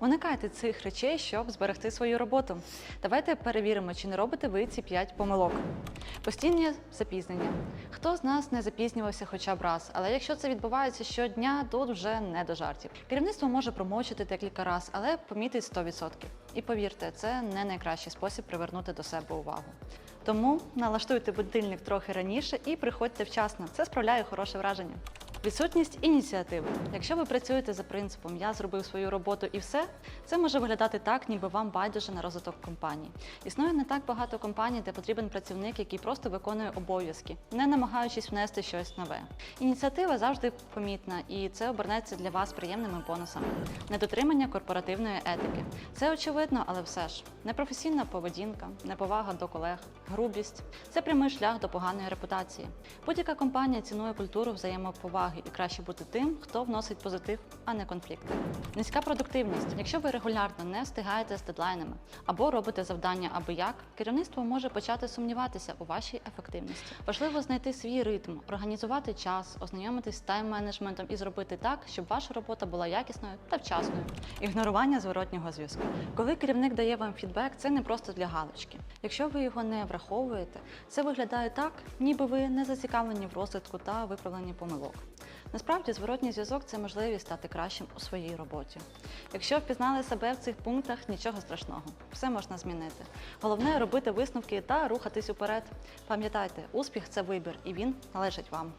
Уникайте цих речей, щоб зберегти свою роботу. Давайте перевіримо, чи не робите ви ці 5 помилок. Постійні запізнення. Хто з нас не запізнювався хоча б раз, але якщо це відбувається щодня, тут вже не до жартів. Керівництво може промовчати декілька разів, але помітить 100%. І повірте, це не найкращий спосіб привернути до себе увагу. Тому налаштуйте будильник трохи раніше і приходьте вчасно. Це справляє хороше враження. Відсутність ініціативи. Якщо ви працюєте за принципом Я зробив свою роботу і все, це може виглядати так, ніби вам байдуже на розвиток компанії. Існує не так багато компаній, де потрібен працівник, який просто виконує обов'язки, не намагаючись внести щось нове. Ініціатива завжди помітна, і це обернеться для вас приємними бонусами. Недотримання корпоративної етики. Це очевидно, але все ж непрофесійна поведінка, неповага до колег, грубість це прямий шлях до поганої репутації. Будь-яка компанія цінує культуру взаємоповаги і краще бути тим, хто вносить позитив, а не конфлікти. Низька продуктивність. Якщо ви регулярно не встигаєте з дедлайнами або робите завдання аби як, керівництво може почати сумніватися у вашій ефективності. Важливо знайти свій ритм, організувати час, ознайомитись з тайм-менеджментом і зробити так, щоб ваша робота була якісною та вчасною. Ігнорування зворотнього зв'язку. Коли керівник дає вам фідбек, це не просто для галочки. Якщо ви його не враховуєте, це виглядає так, ніби ви не зацікавлені в розвитку та виправленні помилок. Насправді, зворотній зв'язок це можливість стати кращим у своїй роботі. Якщо впізнали себе в цих пунктах, нічого страшного, все можна змінити. Головне робити висновки та рухатись уперед. Пам'ятайте, успіх це вибір, і він належить вам.